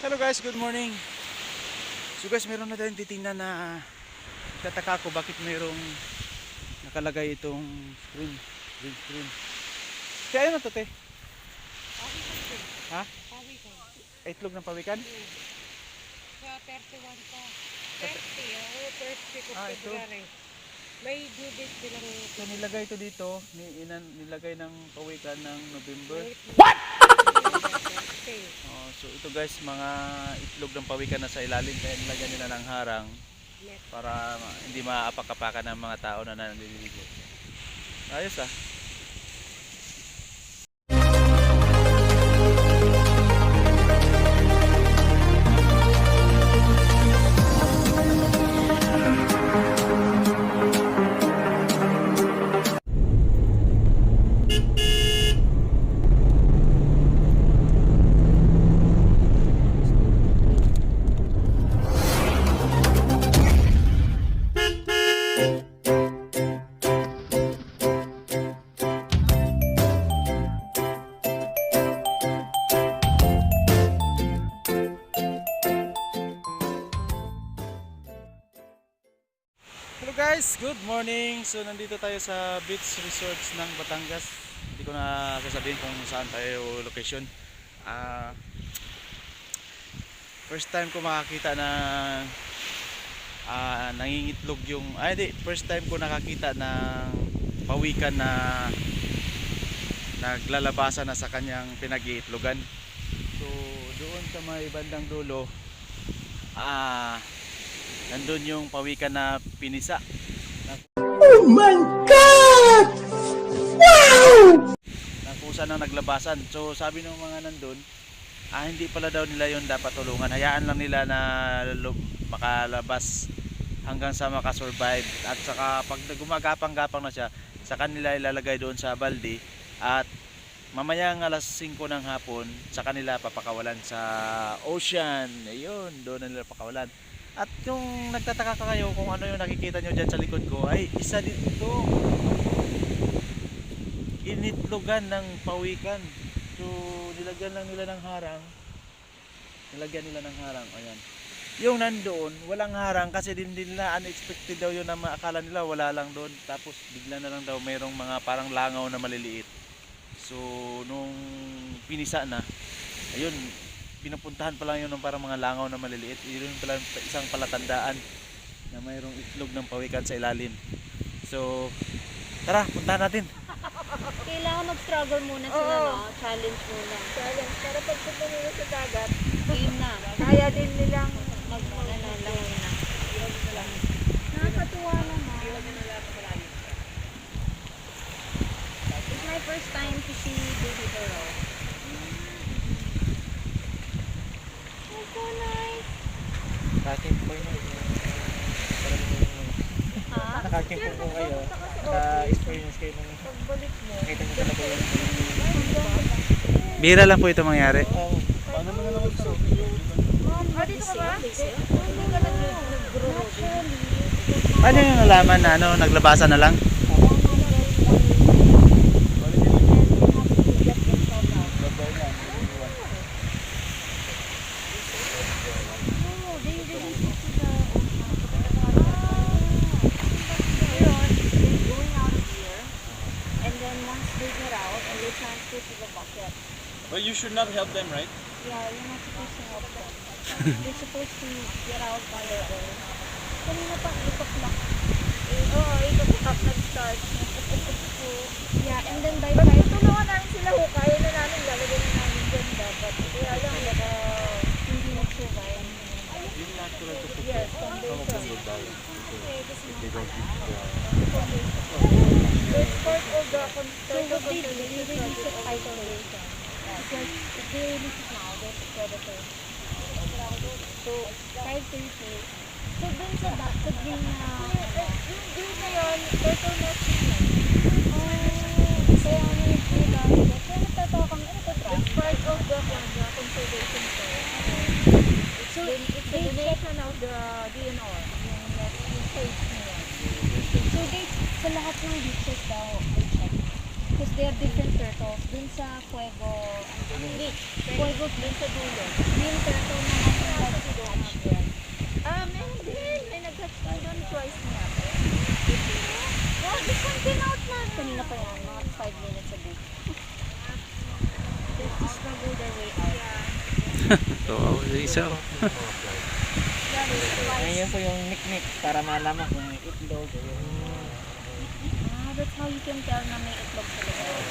Hello guys, good morning. So guys, meron na tayong titingnan na tataka ko bakit mayroong nakalagay itong screen. Green screen. Kaya ano to te? Ha? Itlog ng pawikan? Sa 31 pa. 30, oo, first week of Ah. February. May due date silang So nilagay ito dito, ni, inan, nilagay ng pawikan ng November. What? Oh, so ito guys, mga itlog ng pawikan na sa ilalim kaya nilagyan nila ng harang para hindi maapak-apakan ng mga tao na naliligo. Ayos ah. Guys, good morning. So nandito tayo sa beach resorts ng Batangas. Hindi ko na sasabihin kung saan tayo location. Ah first time ko makakita na ah nangingitlog yung ay di, first time ko nakakita ng pawikan na naglalabasan na sa kanyang pinag-iitlogan. So doon sa may bandang dulo ah nandun yung pawikan na pinisa. Oh my God! Wow! na kung saan ang naglabasan. So sabi ng mga nandun, ah, hindi pala daw nila yon dapat tulungan. Hayaan lang nila na makalabas hanggang sa makasurvive. At saka pag gumagapang-gapang na siya, sa kanila ilalagay doon sa balde at mamayang alas 5 ng hapon sa kanila papakawalan sa ocean. Ayun, doon nila pakawalan. At yung nagtataka ka kayo kung ano yung nakikita nyo dyan sa likod ko, ay isa dito initlogan ng pawikan. So, nilagyan lang nila ng harang. Nilagyan nila ng harang. Ayan. Yung nandoon, walang harang kasi din din nila unexpected daw yun na akala nila wala lang doon. Tapos bigla na lang daw mayroong mga parang langaw na maliliit. So, nung pinisa na, ayun, pinupuntahan pa lang yun ng parang mga langaw na maliliit. Yun pala isang palatandaan na mayroong itlog ng pawikan sa ilalim. So, tara, puntahan natin. Kailangan mag-struggle muna sila, Oo. no? Challenge muna. Challenge. Para pag punta nila sa dagat, Game na. kaya din nilang Mag, ano, lang na. nakakatuwa naman. It's my first time to see baby girl. Oh, nice. Nakakin po yun. Nakakin po po kayo. Na-experience kayo ng Pagbalik mo. nakita niyo talaga yung Bihira lang po ito mangyari. Oh, paano mo na naman gusto? Ah, dito ka ba? Hindi ka nag-grow. Ano yung nalaman na ano, naglabasan na lang? And they transfer to the bucket. Well, you should not help them, right? Yeah, you're not supposed to help them. They're supposed to get out by their own. Kanina pa, 8 o'clock. Oh, Oo, ito po nag-start. Yeah, and then by Pag 5, tutulungan namin sila ho, kaya na namin, lalagay na namin dyan dapat. Kaya lang, baka, uh, hindi mag-survive. yes, foundation. So it's part of the So what they do, Because if they release it now, they're the predator. So, 5.30. So dun sa back, sa green na... Yung green na yun, yun. Oh, kaya ano yung nila. Kaya nagtatawa kami, ano to tra? It's part of the, the conservation fair. So, it's check, donation of the DNR, yung na yun. so they, sa lahat ng beaches daw, Because they are different turtles. Dun sa Fuego, ano beach. Fuego dun sa dulo. Green turtle naman yung si doon. Ah, meron din. May nag-hatch doon twice niya. Wow, this one came out na. Kanina pa yan, mga 5 minutes ago. They struggle their way out. Kawawa sa isa. oh. Ngayon po yung nick-nick para malaman kung itlog. o yung- Ah, that's how you can tell na may itlog sa loob.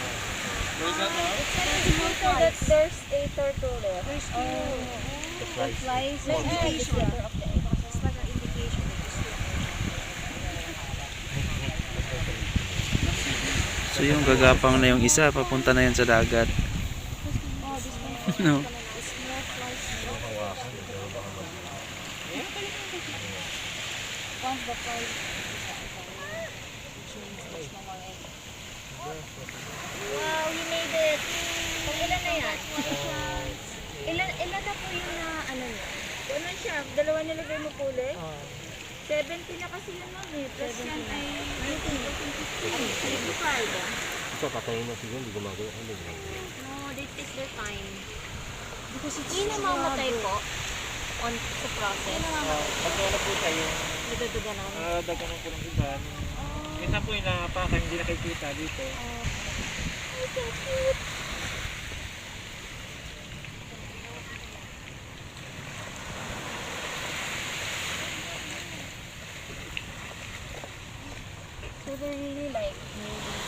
Where's that now? It's an indicator that there's a turtle there. There's two. The The flies. flies. Indication. It's like an indication. So yung gagapang na yung isa, papunta na yan sa dagat. Oh, this one. No. Once the flies Wow, we made it! Pag ilan na yan? ilan, ilan na po yung na, ano niya? Ano siya? Dalawa nilagay mo kulay? 70 na kasi yun ma'am eh. Plus yan ay 25 ah. Ito, patayin mo siguro, hindi gumagawa. Hindi gumagawa. No, they take their time. Because it's Hindi namamatay po on sa process. Hindi namamatay. Pag wala po tayo, Nagdaduga na. uh, daganan po ng iba. Minsan po yung napakan, hindi nakikita dito. So they're really